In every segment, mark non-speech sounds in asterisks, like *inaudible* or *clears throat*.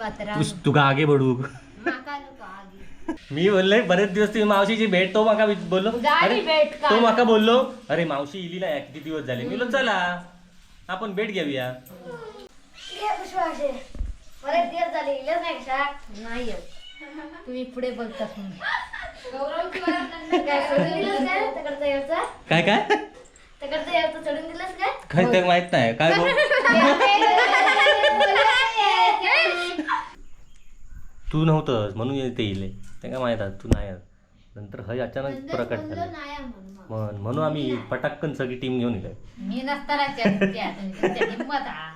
तू तुका आगे बडू माका नको आगी. मी बोलले बरेच दिवस तुम्ही मावशीची भेट तो माका विच- बोललो गाडी अरे भेट का? तो माका बोललो अरे मावशी इली ना किती दिवस झाले. मी बोललो चला आपण भेट घेऊया. बरेच दिवस झाले इलंच नाही का नाही येत. तुम्ही पुढे बोलतात म्हणून. काय सोडून दिलंस काय तिकडचं याचं? काय काय? काय? काय ते माहीत नाही काय बोल *laughs* तू नव्हतंस म्हणून ते इले. ते काय माहीत आहे, तू नाही. नंतर हय अचानक प्रकट झालं. म्हण म्हणून आम्ही पटाक्कन सगळी टीम घेऊन हा.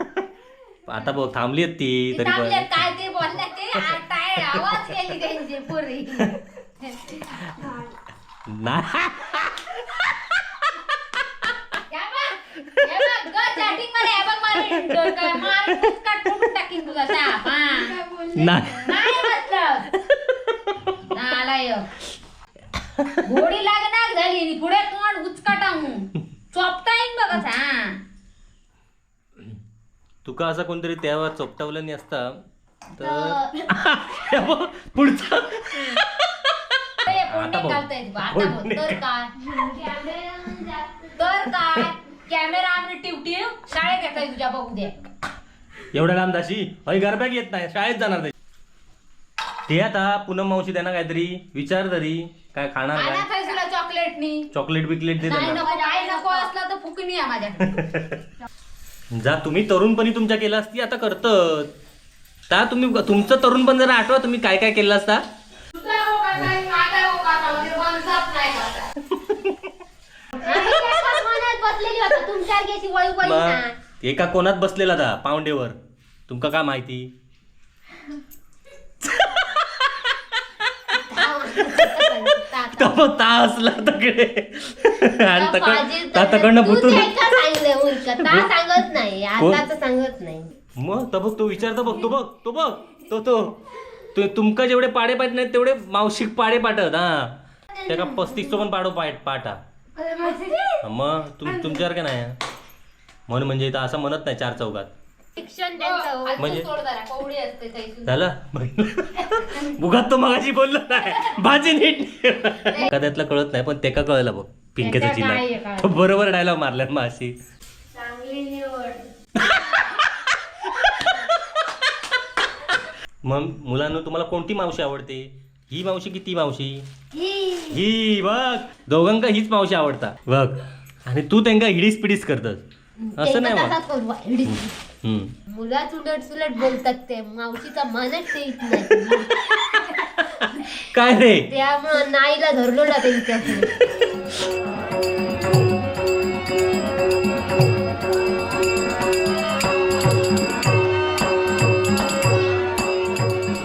आता बघ थांबली आहेत ती तरी थांबले, पण. काय ते बोलले ते आ- काय आवाज केली त्यांची पुरी. *laughs* नाही या बघ, या बघ, ग chatting मध्ये हे बघ मारी, फुटून टाकीन तुझा साप, हा. नाही. नाही म्हटलं नालाय घोडी लागणार झाली आणि पुढे तोंड उचकाटाहून. चोपता येईन बघ हा तुका असं कोणतरी तेव्हा चोपटावलं नाही असता तर तर- हे बघ, पुढचा. बा, आता. तर काय? तर काय? कॅमेरा आम्ही टिवटिव. शाळेत घेताय तुझ्या बघू दे. एवढं काम दाशी हय गरब्याक येत नाही शाळेत जाणार ते. ते आता पूनम मावशी त्यांना काहीतरी विचार तरी काय खाणार काय तुला चॉकलेटनी? चॉकलेट बिकलेट दे नाही त्यांना. नको काय नको असला तर फुकणी आहे माझ्याकडे. जा तुम्ही तरुणपणी तुमच्या केला असती आता करतत. ता तुम्ही तुमचं तरुणपण जरा आठवा तुम्ही काय काय केलं असता? मग एका कोणात बसलेला था पावंडेवर तुमका काय माहिती? तो ता असला तकडे आणि तकड ता तकडनं भुतून सांगत नाही कोण? आताच सांगत नाही. मग तो बघ तो विचारतो बघ तो बघ तो बघ तो तो. तु- तुमका जेवढे पाडे पाठ नाहीत तेवढे मावशिक पाडे पाठत हा. त्याका पस्तीसचो पण पाडो पाठ पाठा मग तुम तुमच्यावर काय नाही? म्हणून म्हणजे इथं असं म्हणत नाही चार चौकात शिक्षण त्यांचं म्हणजे? म्हणजे असते झालं? बुगात तो मगाशी बोललो नाही. भाजी नीट एखाद्यातलं कळत नाही पण तेका कळलं बघ. पिंकेचा त्याच्या काय आहे चिल्ला काय? तो बरोबर डायलॉग मारल्यात माशी चांगली निवड. मग मुलांना तुम्हाला कोणती मावशी आवडते? ही मावशी की ती मावशी? ही. ही बघ. दोघांका हीच मावशी आवडता. बघ. आणि तू त्यांना हिडीस पिडीस करतस. असं नाही त्यांचा मग मुलाच उलट सुलट बोलतात ते. मावशीचा मनच ते येत नाही. काय रे? त्यामुळं नाईला धरलो ना त्यांच्या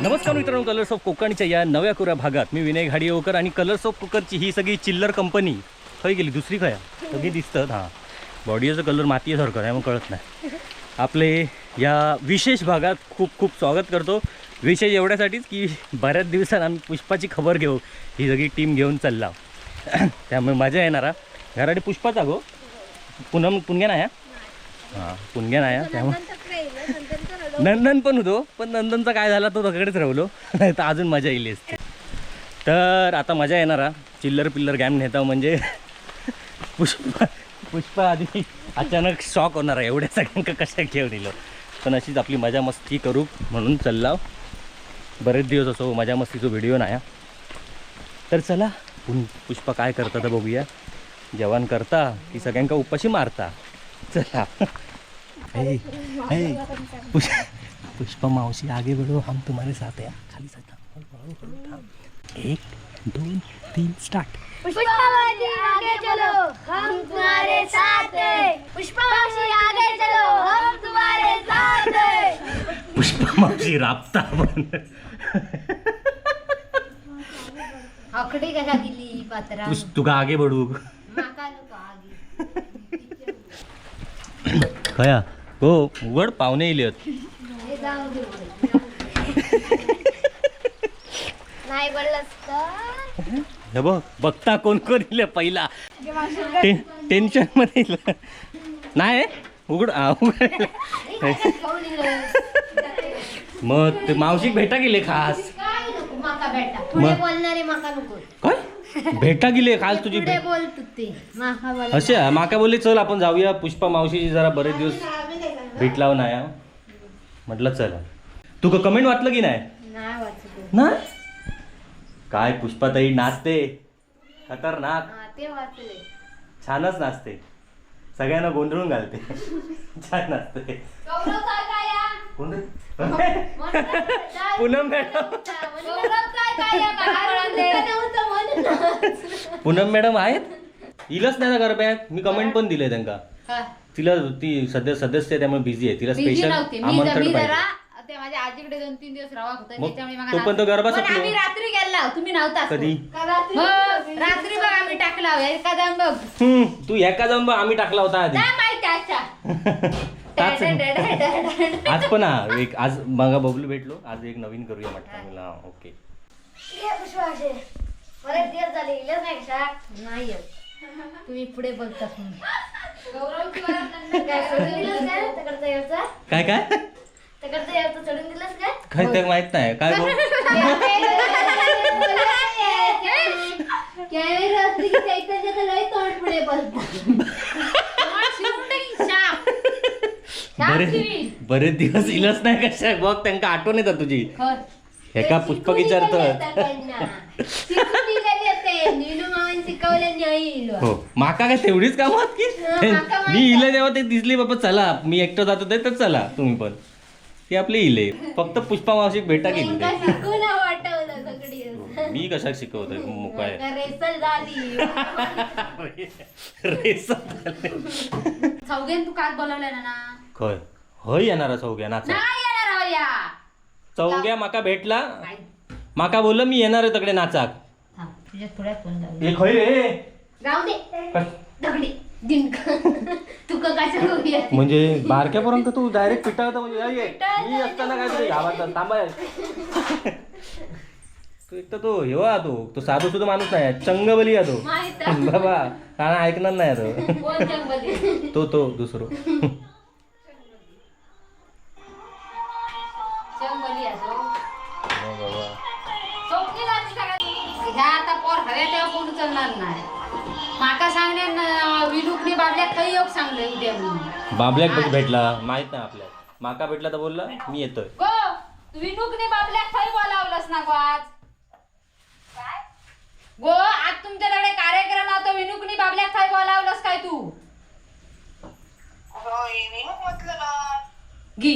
नमस्कार मित्रांनो कलर्स ऑफ कोकणच्या या नव्या कोऱ्या भागात मी विनय घाडिओकर आणि कलर्स ऑफ कोकरची ही सगळी चिल्लर कंपनी खय गेली दुसरी खया सगळी दिसतात हां. बॉडीचा कलर मातीसारखं आहे मग कळत नाही. आपले या विशेष भागात खूप खूप स्वागत करतो विशेष एवढ्यासाठीच की बऱ्याच दिवसात आम्ही पुष्पाची खबर घेऊ ही सगळी टीम घेऊन चालला *clears throat* त्यामुळे मजा येणार. घराने पुष्पाचा गो पुनम पुणग्या नाही हा? हां पुणग्या नाही हा. त्यामुळे नंदन पण होतो पण नंदनचा काय झाला तो तकडेच राहिलो *laughs* नाही तर अजून मजा येईल असते तर आता मजा येणार. चिल्लर पिल्लर गॅम नेता म्हणजे *laughs* पुष्पा पुष्पा आधी अचानक शॉक होणार आहे. एवढ्या सगळ्यांका कशा घेऊन येलो पण अशीच आपली मजा मस्ती करू म्हणून चालला बरेच दिवस असो मजा मस्तीचा व्हिडिओ नाही हा. तर चला पुष्पा काय करता तर बघूया. जेवण करता की सगळ्यांका उपाशी मारता. चला. हे पुष्प पुष्पा मावशी आगे बढ़ो. हम तुम्हारे साथ या खाली साथ एक दोन तीन स्टार्ट पुष्पा आगे चलो. हम तुम्हारे साथ आगे चलो हम तुम्हारे साथ हैं. पुष्पा मावशी राबता पण आकडी कशा गेली पात्रा? तुका आगे बडू माका नको आगी. खया. हो उघड पाहुणे येले हे जाऊ दे नाही बोललंस तर? हे बघ बघता कोण कोण इले पहिला. टेन्शनमध्ये इलं. नाही उघड मग ते मावशीक भेटा गेले खास. काय? भेटा गेले खास तुझी असे माका बोलले चल आपण जाऊया पुष्पा मावशीची जरा बरेच दिवस भेट लावून. म्हटलं चल. तू कमेंट वाचलं की नाही? ना काय पुष्पाताई नाचते? खतरनाक. हा छानच नाचते. सगळ्यांना गोंधळून घालते. छान रे? पूनम मॅडम? पूनम मॅडम आहेत? इलच नाही ना गरब्यात मी कमेंट पण दिले त्यांना? तिला ती सध्या सदस्य त्यामुळे बिझी आहे. तिला स्पेशल आमंत्रण पाहिजे. ते माझ्या आजीकडे दोन तीन दिवस राहा होतं मग त्याच्यामुळे मला तोपर्यंत रात्री- गरबा पण संपलो. आम्ही रात्री गेला तुम्ही नव्हता कधी? रात्री? बघ आम्ही टाकला एका जाऊन बघ. हम्म, तू एका जाऊन बघ आम्ही टाकला होता आधी. काय माहिती अच्छा *laughs* ताच- आज पण हा एक आज मगा बबलू भेटलो आज एक नवीन करूया म्हटलं हा ओके. नाही येत. तुम्ही पुढे म्हणून. काय? काय? काय तिकडचं याचं चढून दिलंस काय? काय ते माहीत नाही. काय बरे बरेच दिवस इलच नाही कशा? बघ त्यांना आठवण येतात तुझी. एका पुष्पक विचारतात हो. माका काय तेवढीच काम आहात की? मी इले तेव्हा ते दिसली बाबा चला मी एकटं जातो ते तर चला तुम्ही पण. ते आपले इले. फक्त पुष्पा मावशी भेटा गेली मी कशा शिकवतोय? मुकाय रेस चौघेन तू काल बोलवलं ना खय हय येणारा चौघ्या नाचा चौघ्या माका भेटला? माका बोललं मी येणार आहे तकडे नाचाक. तुझ्या थोड्यात फोन जाऊ हे खय रे. जाऊ दे? दगडी तुका काय म्हणजे बारक्यापर्यंत तू डायरेक्ट पिटाळता म्हणजे "अय, ये, मी असताना काय तरी गावात थांबाय तू एक तर तो हेवा तो. तो साधू सुद्धा माणूस नाही चंगबली आहे तो. माहीत आहे. बाबा कारण ऐकणार नाही तो. कोण? तो तो दुसरो. तो. हो बाबा. ती ह्या आता पोर हव्या तेव्हा कोण उचलणार नाही. माका सांगले न- विलुकणी बाबल्या काही योग सांगले उद्या म्हणून. बाबल्याक बघ भेटला? माहीत नाही आपल्या माका भेटला तर बोलला मी येतोय. गो विनुकनी बाबल्या काही बोलावलंस ना गो आज. गो आज तुमच्याकडे कार्यक्रम होता विनुकनी बाबल्या काही बोलावलंस काय तू? घी.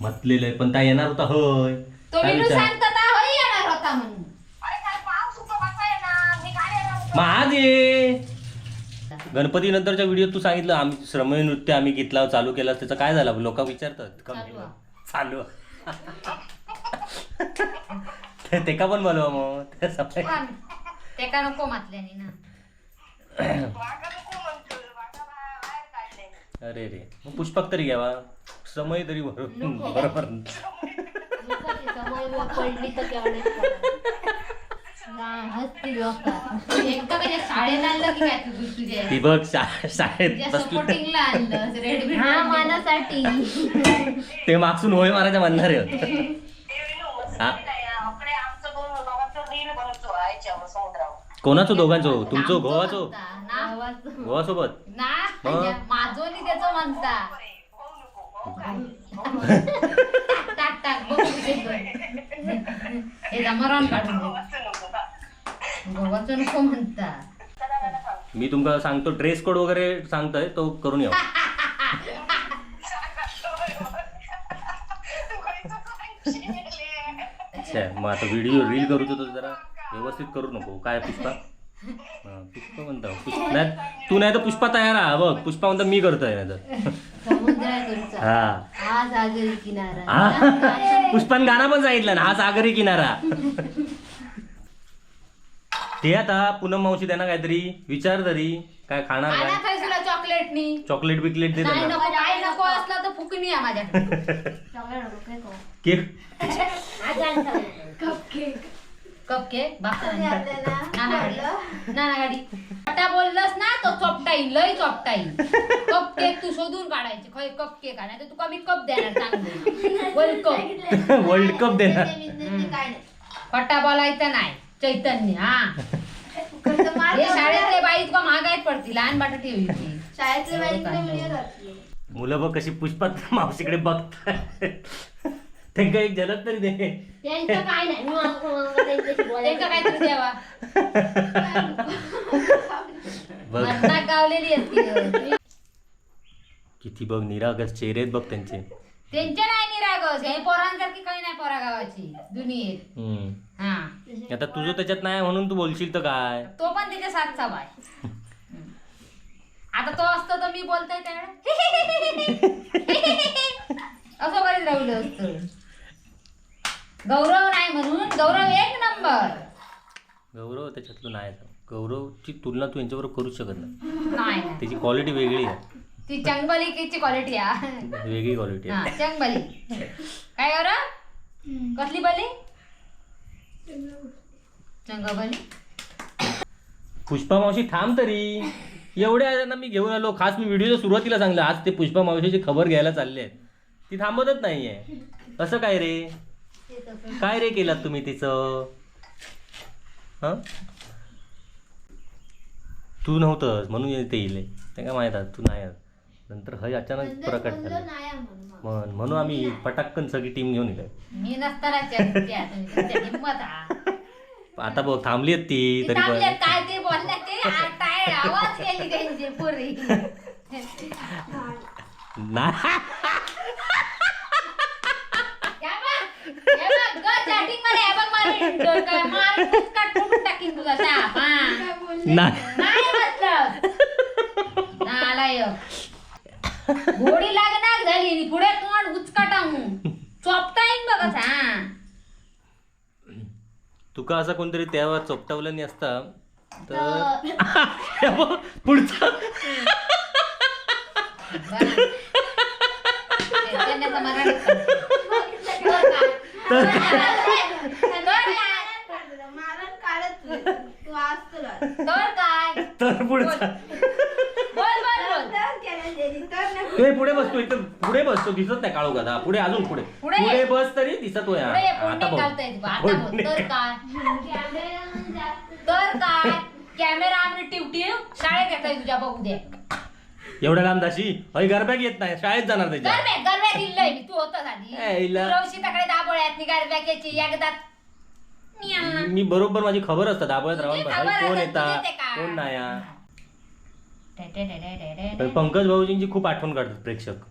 म्हटलेलं आहे पण त्या येणार होता होय. तो काय विनू विचार? सांगता ता होय येणार होता म्हणून. मग आज ये. गणपती नंतरच्या व्हिडिओ तू सांगितलं आम्ही श्रमय नृत्य आम्ही घेतला चालू केला त्याचं काय झालं? लोक विचारतात. चालू. आहे. चालू. ते ते का पण बोलवा मग? ते सफाई पण. ते का नको म्हटल्याने ना अरे रे. मग पुष्पक तरी घ्यावा. समय तरी बरोबर. बरोबर तर शाळेत आणलं की काय तू तुझ्या ती बघ शा- शाळेत तुझ्या बसली सपोर्टिंगला आणलं रेड *laughs* हा मानासाठी. *laughs* ते मागसून होय मारायच्या म्हणणार आहे *laughs* हा? कोणाचं दोघांचं तुमचं गोवाचं गोवासोबत ना मग? माझोनी त्याचं म्हणता. टाक टाक बघ तुझे पण. हे जमरान काढून दे गोवाचं नको म्हणता. मी तुमका सांगतो ड्रेस कोड वगैरे सांगतोय तो करून येऊ. अच्छा मग आता व्हिडिओ रील करू तर जरा व्यवस्थित करू नको काय पुष्पा? हा, पुष्पा म्हणता पुष्पा नाही तू नाही तर पुष्पा तयार आहे बघ पुष्पा म्हणता मी करतोय नाही तर. समुद्राकडचा हा. हा सागरी किनारा. हा. पुष्पान गाणं पण सांगितलं ना हा सागरी किनारा. ते आता पूनम मावशी त्यांना काहीतरी विचार तरी. काय खाणार काय? काय तुला चॉकलेटनी? चॉकलेट बिकलेट दे नाही त्यांना नको काय नको असलं तर काय खाऊ. *laughs* Cake cup cake. बापा नाना गाडी. वाढलं? नाना गाडी. आता बोललंस ना तो लय कप केक तू शोधून काढायचे. खय कप केक नाही तर तुका मी कप देणार चांगले. वर्ल्ड कप सांगितलंय. वर्ल्ड कप देणार. काय नाही. फटा बोलायचं नाही. चैतन्य हा. हे शाळेतले. बाई तुका महागाईत पडतील लहान बाट ठेवली ती. शाळेतले बाईंकडे व्हिडिओ करते. मुलं बघ कशी पुष्पात मावशीकडे बघतात. त्यांना एक झलक तरी दे. त्यांचं काय नाही. मग- मग त्यांच्याशी बोलायचं. त्यांका काहीतरी द्यावा. बघ. मरणाक गावलेली किती बघ निरागस चेहरे आहेत बघ त्यांचे. त्यांच्या नाही निरागस हे पोरांसारखी काही नाही पोरा गावाची दुनियेत. हम्म. हा. आता तुझं त्याच्यात नाही म्हणून तू बोलशील तर काय? तो पण त्याच्या साथचा बाय. आता तो असतो तर मी बोलतोय त्याकडे असं करीत राहिलं असतं. गौरव नाही म्हणून गौरव एक नंबर. गौरव त्याच्यातलं नाही. गौरवची तुलना तू यांच्याबरोबर करूच शकत नाही. नाही. त्याची क्वालिटी वेगळी आहे. ती चंगबलिकेची क्वालिटी आहे. वेगळी क्वालिटी हा आहे चंगबली काय गौरव? कसली बली? चंगबली पुष्पा मावशी थांब तरी. एवढ्या जणांना मी घेऊन आलो. खास मी व्हिडिओच्या सुरुवातीला सांगलं आज ते पुष्पा मावशीची खबर घ्यायला चालले आहेत. ती थांबतच नाहीये. असं काय रे. काय रे केलात तुम्ही तिचं? हं? तू नव्हतंस म्हणून ते येईल. ते काय माहीत आहे, तू नाही आहेस. नंतर हय अचानक प्रकट झालं. म्हण म्हणून आम्ही पटाक्कन सगळी टीम घेऊन येलोय मी नसताना आता बघ थांबली आहेत ती ते तरी पण. काय ते बोलले ते? आ- काय आवाज केली त्यांची पुरी. नाही बघ, हे बघ, ग chatting मध्ये हे बघ मला काय मार पुसकाट फोडून टाकीन तुझा साप, हा. नाही नाही म्हटलं नालायक घोडी लागणार झाली आणि पुढे तोंड उचकाटावून चोपता येईन बघ हा तुका असं कोणतरी तेव्हा चोपटावलं नाही असता तर तर *laughs* हे बघ, पुढचा मराठीत. तर मारण काढत तू. तू आज तुला. तर काय तर पुढचा बोल बोल ते पुढे बसतो इथं पुढे बसतो दिसत नाही काळू का पुढे अजून पुढे. पुढे. पुढे बस तरी दिसतोय हा. पुढे आता बघ. येते आता. तर काय? कॅमेरा जास्त तर काय? कॅमेरा आम्ही टिवटिव शाळेत तुझ्या बघू दे. एवढ्या लांब दाशी हय गरबॅग येत नाही. शाळेत जाणार त्याच्या. गरबे गरबे दिलंय मी. तू होतं आधी ए, इला. रवशी तकडे दाबोळ्यात गरब्याची एकदा. मी बरोबर माझी खबर असतात दाबोळ्यात तुझी राहून खबर कोण येतात तुझी ते काय? कोण नाही हा. टे. पंकज भाऊजींची खूप आठवण काढतात प्रेक्षक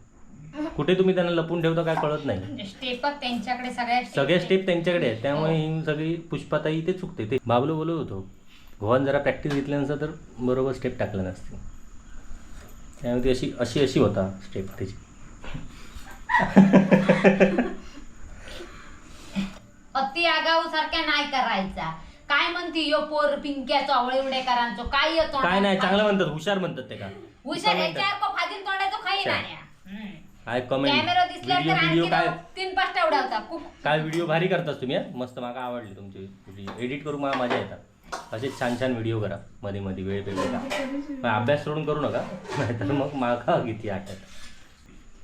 कुठे तुम्ही त्यांना लपून ठेवता काय कळत नाही स्टेपच त्यांच्याकडे सगळ्या सगळ्या स्टेप त्यांच्याकडे आहेत त्यामुळे ही सगळी पुष्पाताई ते चुकते ते बाबलो बोलत होतो भगवान जरा प्रॅक्टिस घेतल्यानंतर तर बरोबर स्टेप टाकला नसते त्यामुळे ती अशी अशी अशी होता स्टेप त्याची अति आगाऊ सारख्या नाही करायचा काय म्हणती यो पोर पिंक्याचो आवळे उडेकरांचो? काय येतो काय नाही चांगलं म्हणतात हुशार म्हणतात ते का? हुशार याच्यावर को फाजील तोंडाचो खाई अच्छा. नाही. काय कमेंट कॅमेरा दिसला व्हिडिओ तर व्हिडिओ आणखी काय? तीन पाच होता खूप. काय व्हिडिओ भारी करतास तुम्ही हं? मस्त मला आवडले तुमचे व्हिडिओ एडिट करून मला मजा येतात असेच छान छान व्हिडिओ करा. मध्ये मध्ये वेळ पण अभ्यास सोडून करू नका. *laughs* नाहीतर मग मागा किती आठवत.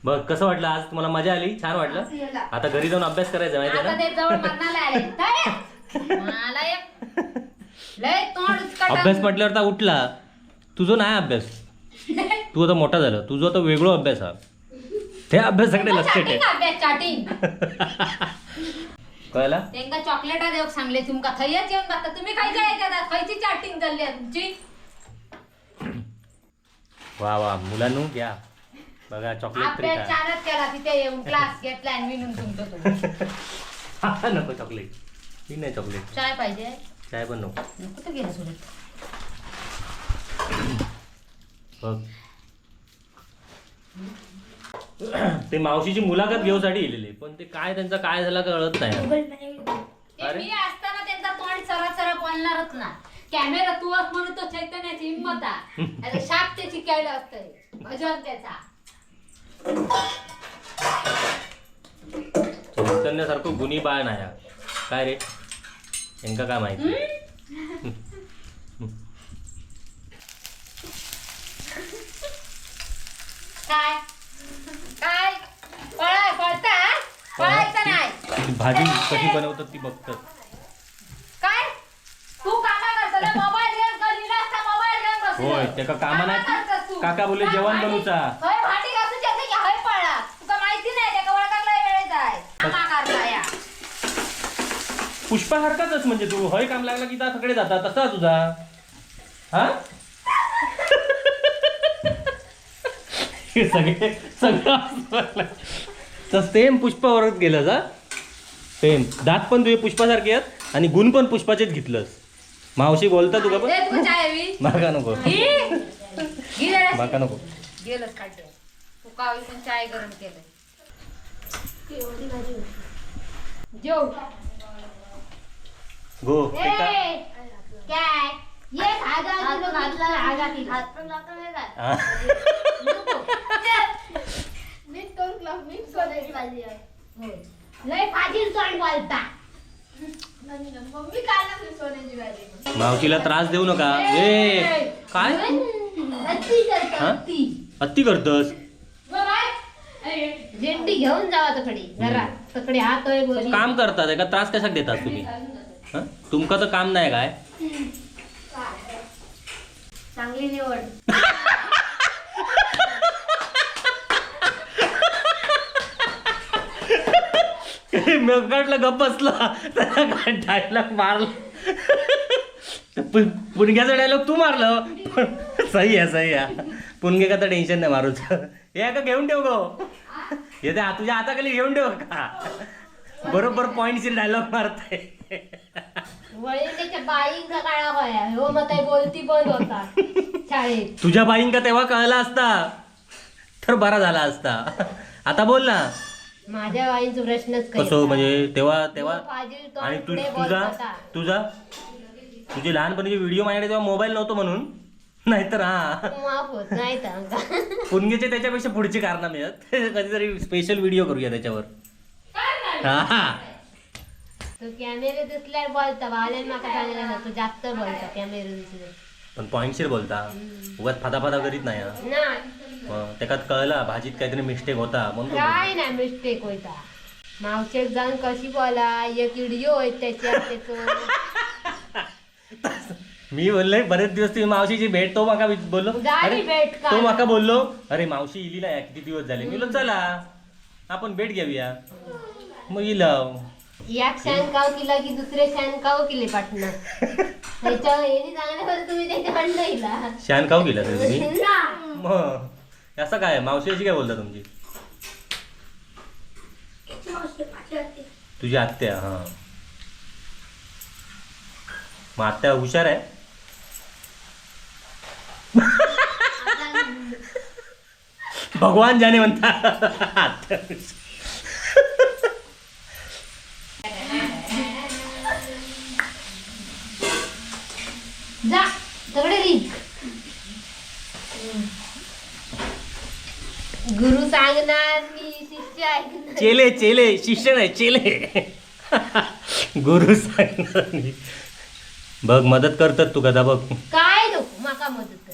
बघ कसं वाटलं आज? तुम्हाला मजा आली? छान वाटलं. आता घरी जाऊन अभ्यास करायचा माहिती आता आहे ते जवळ मरणाला आले. *laughs* काय? मला एक लय तोंड उचकाटा ना अभ्यास म्हटल्यावर तर उठला. तुझं नाही अभ्यास. तू आता मोठा झाला. तुझं आता वेगळं अभ्यास हा. ते अभ्यासाकडे लक्ष ठेव चाटिंग कळला? त्यांका चॉकलेटा देऊ सांगले. तुमका थंयच येऊन बघता. तुम्ही खायच्या याच्यात खयची चाटिंग चालली आहे तुमची वा वा. मुलांनो घ्या. बघा चॉकलेट तरी अभ्यास काय छानच केला तिथे येऊन क्लास घेतला आणि विनून तुमचं *laughs* तुम्ही. नको चॉकलेट मी नाही चॉकलेट चाय पाहिजे. चाय पण नको. नको तर गेलं सुरत बघ. ते मावशीची मुलाखत घेऊसाठी गेलेले पण ते काय त्यांचा काय झाला कळत नाही. मोबाईल नाही. ते अरे. मी असताना त्यांचा तोंड सरळ सरळ बोलणारच ना. कॅमेरा तू अस म्हणून तो चैतन्याची हिंमत आहे *laughs* आता शाप ते शिकायला असतंय. भजन त्याचा. चैतन्यासारखं गुणी बाळ नाही हा. काय रे? यांका काय माहिती? काय? काय? पळाय पळता पळायचं नाही. ती भाजी कशी बनवतात ती बघतात. काय? तू काका करतला मोबाईल असता होय त्याका कामा नाही. तू. काका बोलले काय जेवण बनवूचा होय भांडी घासून येते की हय पळा तुका माहिती नाही त्याका वळखाकला वेळेत आहे कामा करता या पुष्पासारखाच म्हणजे तू. हय काम लागला की सगळे जातात. तसा तुझा. हा? *laughs* सगळे सगळं सेम पुष्पावरच गेलं जा सेम दात पण तुझे पुष्पासारखे आहेत आणि गुण पण पुष्पाचेच घेतलंस. मावशी बोलता तुका पण? माका नको. माका नको. चाय गरम केलं गो काय ये घातला हात पण नाही हा. लय तोंड बोलता मम्मी काय सोन्याची भाजी मावशीला त्रास देऊ नका. ए काय? अति करता हा? अति अत्ती करतस झेंडी घेऊन जावा तकडे जरा तकडे हात काम करतात एका त्रास कशाक देतात तुम्ही हं? तुमका तर काम नाही काय? चांगली निवड. मेघाटला गप बसला. त्याला डायलॉग मारला? पुणग्याचा डायलॉग तू मारलं पण सही आहे सही आहे. पुणगे का तर टेन्शन नाही मारूच हे का घेऊन ठेव गो हे. ते तुझ्या हाताखाली घेऊन ठेव का? बरोबर पॉइंटची डायलॉग मारताय. वळीच्या बाईंचा काळा होया. हो मग ते बोलती पण होता शाळेत. तुझ्या बाईंका तेव्हा कळला असता. तर बरा झाला असता. आता बोल ना. माझ्या बाईंचा प्रश्नच काही कसं म्हणजे तेव्हा तेव्हा पाजील तो आणि तू पुढे बोलत तुझा होता. तुझा? तुझे लहानपणीचे व्हिडिओ माझ्याकडे तेव्हा मोबाईल नव्हतो म्हणून. नाहीतर हा. माफ होत नाही तर पुणगेचे त्याच्यापेक्षा पुढची कारण मिळत. *laughs* कधीतरी स्पेशल व्हिडिओ करूया त्याच्यावर. हा हा. तो कॅमेरे दिसल्यावर बोलता बाल्यान माका सांगितलं ना तू जास्त बोलता कॅमेरे दिसले पण पॉइंटशीर बोलता. उगाच फादा फादा करीत नाही हा. नाही मग त्याच्यात कळला भाजीत काहीतरी मिस्टेक होता म्हणून तो काय नाही मिस्टेक होता. मावशेक जाऊन कशी बोला एक व्हिडिओ होय त्याच्यात त्याचो. बोलला. *laughs* मी बोललोय बरेच दिवस तुम्ही मावशीची भेट तो माका विच- बोललो. अरे भेट का? तो माका बोललो अरे मावशी इली ना किती दिवस झाले. मी बोललो चला आपण भेट घेऊया. मग इलं एक शॅनकाव केला की दुसरे शॅनकाव केले पाटणं. त्याच्या येणी चांगले तुम्ही त्याच्या शान खाऊ गेला तुम्ही? मग असं काय? मावशी अशी काय बोलता तुमची? तुझी आत्या हा. मग आत्या हुशार आहे? भगवान जाने म्हणता आत्या हुशार. गुरु सांगणार मी शिष्य ऐकणार चेले चेले शिष्य नाही चेले गुरु सांगणार नाही. बघ मदत करतात तुका दा बघ काय नको माका मदत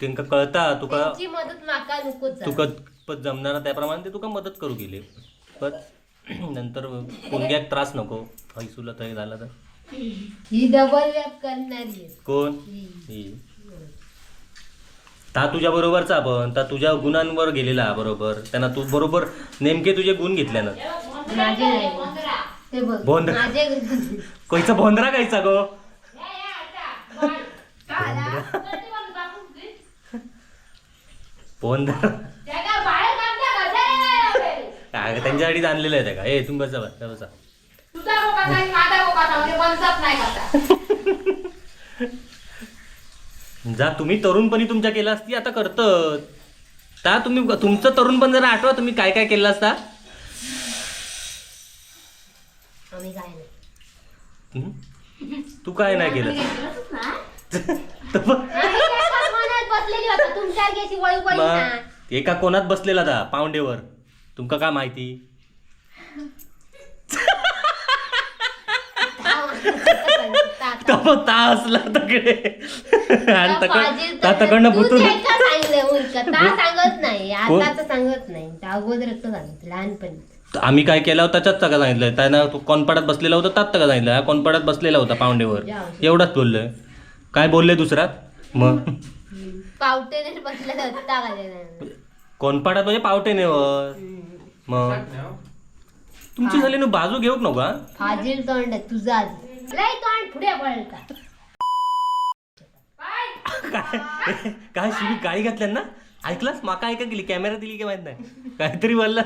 कर कळता तुका त्यांची मदत माका आहे. तुका पद जमणार त्याप्रमाणे ते तुका मदत करू गेले पण *clears throat* नंतर पुणग्याक त्रास नको हैसूला तरी झाला तर ही डबल व्याप करणारी आहे. कोण ही. ही. ता तुझ्या बरोबरचा पण ता तुझ्या गुणांवर गेलेला बरोबर. त्यांना तू बरोबर नेमके तुझे गुण घेतल्यानं. माझे नाही ते बघ. बोंद. माझे कोयचा भोंदरा कायचा गो. भोंदरा. काय त्यांच्यासाठी आणलेलं आहे त्या का? ए तुम्ही बसा बसा बसा तुझा बोका नाही माझा बोका म्हणजे बनसत नाही करता जा तुम्ही तरुणपणी तुमच्या केला असती आता करतं ता तुम्ही तुमचं तरुणपण जरा आठवा तुम्ही काय काय केलं असता? आम्ही काय नाही. हं? तू काय नाही केलं? *laughs* तर मग- आम्ही काय का मनात बसलेली होता तुमच्या गेशी वळू वळू ना. मग एका कोणात बसलेला था पावंडेवर. तुमका काय माहिती? *laughs* तो *laughs* ता असला तकडे. आणि तकड भुतून सांगत नाही. सांगत नाही. सांगितलं लहानपणी आम्ही काय केलं होतं त्याच्यात तका सांगितलं. त्यांना तू कोणपाडात बसलेला होता त्यात तका सांगितलं. हा कोणपाडात बसलेला होता पावंडेवर एवढाच बोललोय काय बोलले दुसरात मग? पावटेने बसला का? कोणपाडात म्हणजे पावटे नेवर मग? तुमची झाली ना बाजू घेऊ नका फाजील तोंड तुझा लय तोंड पुढे काय? शिवी गाडी घातल्या ना? ऐकलास? माका ऐका गेली कॅमेरा दिली की माहीत नाही? काहीतरी बोलला.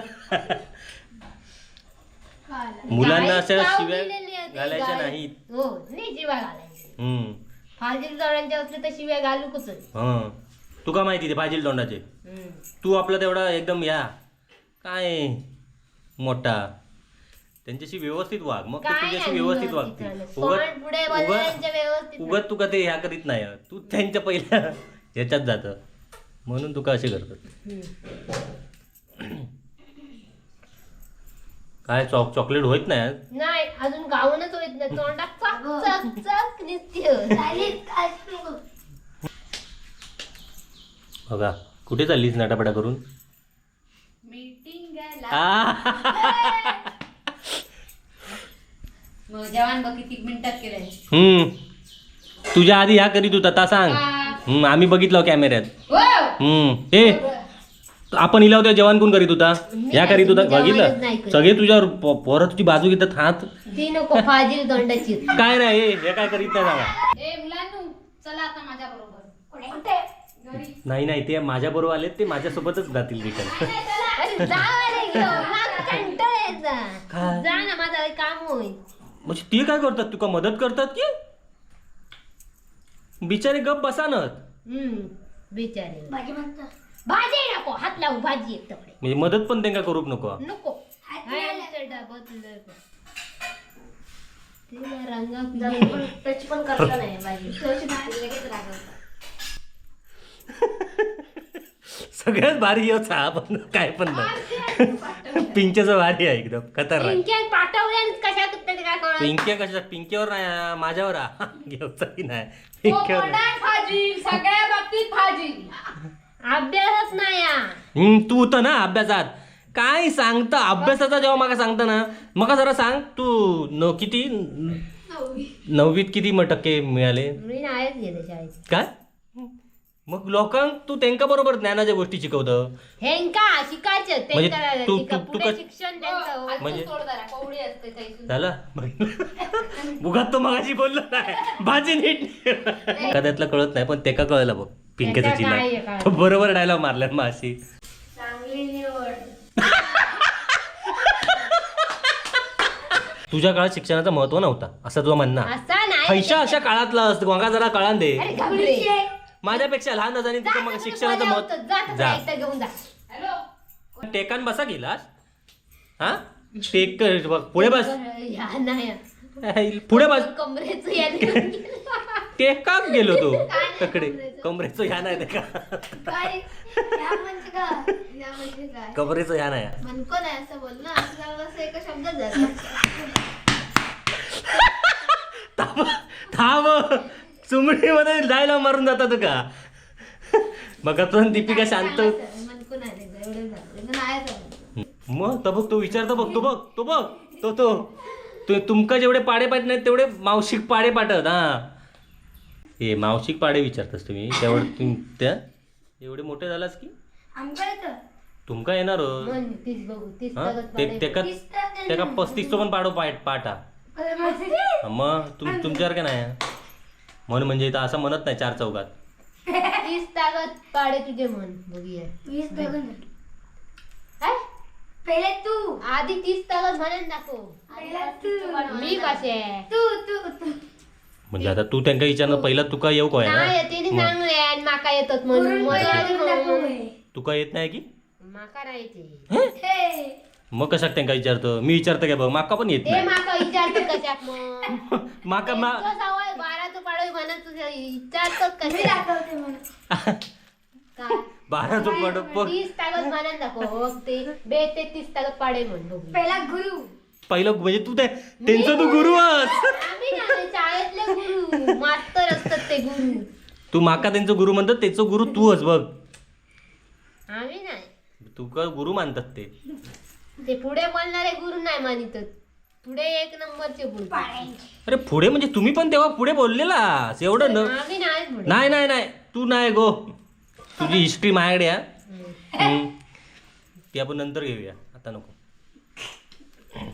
मुलांना अशा शिव्या घालायच्या. नाहीत. हो नाही शिव्या घालायची. हम्म. फाजील तोंडांचे असले तर शिव्या घालू कसं हं. तुका माहिती ते पाहिजे तोंडाचे? तू आपला तेवढा एकदम या. काय? मोठा. त्यांच्याशी व्यवस्थित वाग. मग ते तुझ्याशी व्यवस्थित वागतील. व्यवस्थित उगत तुका ते ह्या करीत नाही. तू त्यांच्या पहिल्या ह्याच्यात जात. म्हणून तुका असे करतात काय चॉक चॉकलेट होत नाही नाही अजून गाऊनच होत नाही. तोंडात बघा कुठे चाललीस नाटापटा करून? मीटिंग जेवण बघ किती मिनिटात केलंय. हम्म. तुझ्या आधी ह्या करीत होता ता सांग. हम्म, आम्ही बघितलं कॅमेऱ्यात. हो. हम्म. ए आपण हिला होत्या जेवण कोण करीत होता? ह्या करीत होता? बघितलं. सगळे तुझ्यावर प- पोरं तुझी बाजू घेतात हात? ती नको फाजील तोंडाची. काय नाही हे- हे काय करीत नाही सांगा ए मुलांनो चला आता माझ्या बरोबर. नाही नाही ते माझ्या बरोबर आले ते माझ्यासोबतच जातील रिटर्न अरे जा रे घेऊन, मला कंटाळा यायचा. काय? जा ना माझं काही काम होईल. म्हणजे ते काय करतात? तुका मदत करतात की? बिचारे गप बसानत. हम्म बिचारे. भाजी नको हात लावू भाजी एक तकडे म्हणजे मदत पण त्यांना करूक नको. नको. डबं तुझं पण. तिला रंगा टच पण करता नाही भाजी. *laughs* लगेच रागवतात. *laughs* सगळ्यात भारी आहे चहा पण काय पण नाही पिंक्याचं भारी आहे एकदम खतरनाक. पिंक्यान पाठवल्या आणि कशा कुठे काय कळलं पिंक्या कशा पिंक्यावर नाही माझ्यावर हा. *laughs* घेऊचा की नाही? पिंक्यावर नाही. तोंडात फाजील सगळ्या बाबतीत फाजील अभ्यासच नाही हा. हम्म, तू होतं ना अभ्यासात. काय सांगता? अभ्यासाचा जेव्हा मला सांगता ना मग जरा सांग. तू न किती? नववीत किती मग टक्के मिळाले? मी नाहीच गेले शाळेत काय? मग लोकांक तू त्यांच्या बरोबर ज्ञानाच्या गोष्टी शिकवतं? हेंका शिकायचं म्हणजे त्यांच्या तू- शिका- तू- तू पुढे कस- शिक्षण त्यांचं हो. म्हणजे- कवडी असते. झालं? बुगात तो मगाशी बोललो नाही. भाजी नीट एखाद्यातलं कळत नाही पण तेका कळलं बघ. पिंकेचा त्याचा काय आहे चिल्ला काय? तो बरोबर डायलॉग मारला माशी चांगली निवड. तुझ्या काळात शिक्षणाचं महत्त्व नव्हता असं तुझं म्हणणं. असा नाही. पैशा अशा काळातला असतं गंगा जरा कळान दे. अरे घाबरे. माझ्यापेक्षा लहान असताना तुझं मग शिक्षणाचं महत्त्व जा एकटं घेऊन जा. हॅलो? टेकान बसा गेलास. हा? टेक बघ, पुढे बस. पुढे बस. कमरेच याने टेकाक गेलो तू. तकडे कमरेचं. ह्या नाही ते का? काय? या म्हणजे म्हणजे काय? कमरेचं ह्या नाही. मनको नाही असं बोल ना. असं असं एका शब्दात झालं. थांब थांब. चुमडीमध्ये जायला मारून जातात का? मग आपण दीपिका शांत. झालं. मग तो बघ तो विचारतो बघ तो बघ तो बघ तो तो. तु- तुमका जेवढे पाडे पाठ नाहीत तेवढे मावशिक पाडे पाठवत हा. हे मावशिक पाडे विचारतस तुम्ही? तेवढं तुम त्या? एवढे मोठे झालास की? तुमका येणार मन तीच बघू तीच हा? तगत ते पाडे. तेका तीच तगत तेका पस्तीसचो पण पाडो पाठ पाठा मग तुम तुमच्यावर काय नाही? म्हणून म्हणजे इथं असं म्हणत नाही चार चौकात तीस ताकद पाडे तुझे मन. बघूया काय? पहिले तू. आधी तीस ताकद म्हणून दाखव. पहिला तू. मी कसे तू तू तू. म्हणजे आता तू त्यांना विचारणं पहिला तुका येऊ काय नाही ना मग? आणि माका येतात म्हणून पुरण मला पहिले आधी तू दाखव म्हणून. हे. तुका येत नाही की? माका नाही येते हे. मग कशाक त्यांना विचारतो? मी विचारतो काय बघ माका पण येत ते नाही. माका विचारतो कशाक मग. *laughs* माका मा सवय पाडवी म्हणत तुझ्या विचारतात मी कशा दाखवते म्हणून. काय? बारा तो पाडो पण तीस म्हणून दाखव मग ते बे ते तीस ताकद पाडे म्हण बघू पहिला गुरु. पहिलं म्हणजे तू ते त्यांचं तू गुरु. आम्ही नाही शाळेतले गुरु. मास्तर असतात ते गुरु. तू माका त्यांचं गुरु म्हणतात त्याचं गुरु तू हस बघ. आम्ही नाही. तू का गुरु मानतात ते? ते पुढे बोलणारे गुरु नाही मानित पुढे एक नंबरचे अरे पुढे म्हणजे तुम्ही पण तेव्हा पुढे बोललेला एवढं न आम्ही नाही पुढे नाही नाही नाही. तू नाही गो. तुझी हिस्ट्री माझ्याकडे आहे हम्म. ती आपण नंतर घेऊया. आता नको.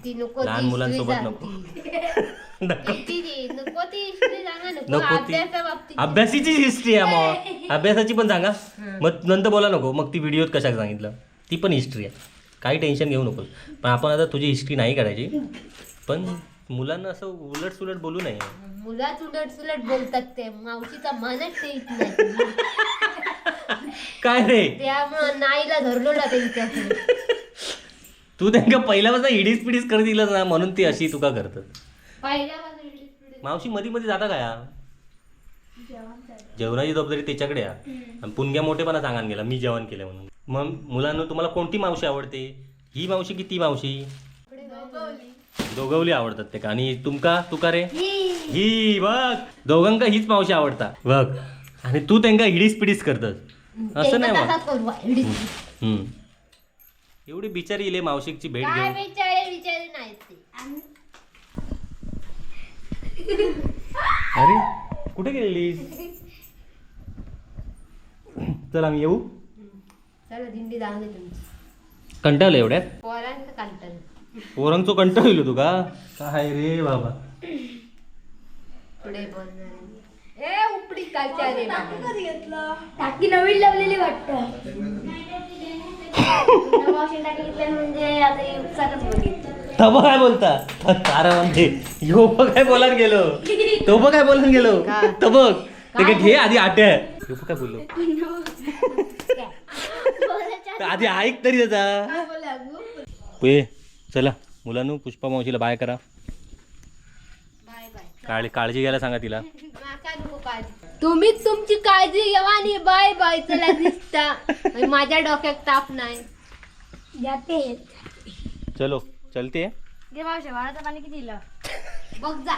ती नको लहान मुलांसोबत हिस्ट्री नको. *laughs* नको. ती नको ती हिस्ट्री सांगा नको. नको ती. अभ्यासा बाबतीत. अभ्यासाची हिस्ट्री आहे मग. *laughs* अभ्यासाची पण सांगा. मग नंतर बोला नको. मग ती व्हिडिओत कशाक सांगितलं? ती पण हिस्ट्री आहे. काही टेन्शन घेऊ नकोस. पण आपण आता तुझी हिस्ट्री नाही काढायची पण मुलांना असं उलट सुलट बोलू नये. मुलाच उलट सुलट बोलतात ते. मावशीचा मनच ते येत नाही. *laughs* काय रे? त्यामुळं नाईला धरलो ना त्यांच्या तू त्यांना पहिल्यापासून हिडीस पिडीस करत दिलं ना म्हणून ती अशी तुका करतात. पहिल्यापासून मावशी मध्ये मध्ये जाता काय? जेवणाची जबाबदारी त्याच्याकडे आहे. आणि पुणग्या मोठेपणा सांगान गेला मी जेवण केलं म्हणून. मग मुलांना तुम्हाला कोणती मावशी आवडते? ही मावशी की ती मावशी? दोघवली आवडतात ते का? आणि तुमका तुका रे ही बघ. दोघांका हीच मावशी आवडता बघ. आणि तू त्यांका हिडीस पिडीस करतस. असं नाही मग. एवढी बिचारी इले मावशीची भेट घेऊन. अरे कुठे गेलेलीस? चल आम्ही येऊ. चला दिंडी जाऊ दे तुमची. कंटाळलं एवढ्यात? पोरांचं काढतात पोरांचो कंटाळ येलो तुका काय रे बाबा? पुढे बोलणार ए उपडी कालच्या रे बाबा. टाकी नवीन लावलेली वाटतं. टाकी म्हणजे आता ही उपचारच बघितलं तब काय बोलता? तारा म्हणते यो बघ काय बोलायला गेलो. तो बघ काय बोलायला गेलो? तो बघ. ते काय घे आधी आट्या बघ काय बोललो. *laughs* *laughs* तर आधी ऐक तरी त्याचा पुये चला. मुलांनो पुष्पा मावशीला बाय करा. Bye bye. काळजी काळजी घ्यायला सांगा तिला. *laughs* तुम्हीच तुमची काळजी घ्यावा आणि बाय बाय. चला दिसता. माझ्या डोक्यात ताप नाही. जाते चलो चलते. पाणी किती बघ जा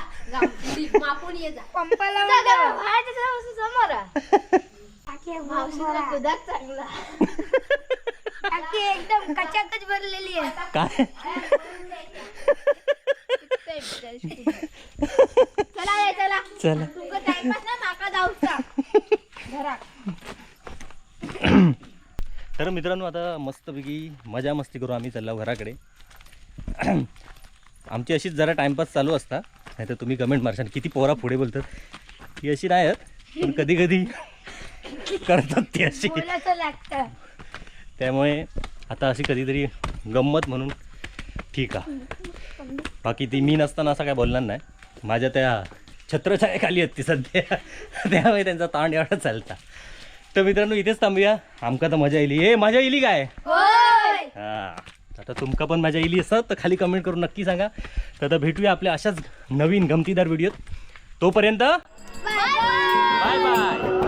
मापून ये जा. पंपाला समोर मावशीला कुदाक चांगला. एकदम कचाकच भरलेली आहे. काय? चला रे चला. चला. तुमचं टाइमपास ना माका जाऊचा. घरात तर मित्रांनो आता मस्तपैकी मजा मस्ती करू आम्ही चाललो घराकडे. आमची अशीच जरा टाइमपास चालू असता नाही तर तुम्ही कमेंट मारशाल किती पोरा पुढे बोलतात. ही अशी नाही आहेत पण कधी कधी करतात ती अशी. त्यामुळे आता अशी कधीतरी गंमत म्हणून ठीक आहे. बाकी ती मी नसताना असं काय बोलणार नाही. माझ्या त्या छत्रछायाखाली आहेत ती सध्या. त्यामुळे त्यांचा ताण एवढा चालता. तर मित्रांनो इथेच थांबूया. आमका तर मजा येईल. ए मजा येईल काय? हा. आता तुमका पण मजा येईल असं तर खाली कमेंट करून नक्की सांगा. तर आता भेटूया आपल्या अशाच नवीन गमतीदार व्हिडिओत. तोपर्यंत बाय बाय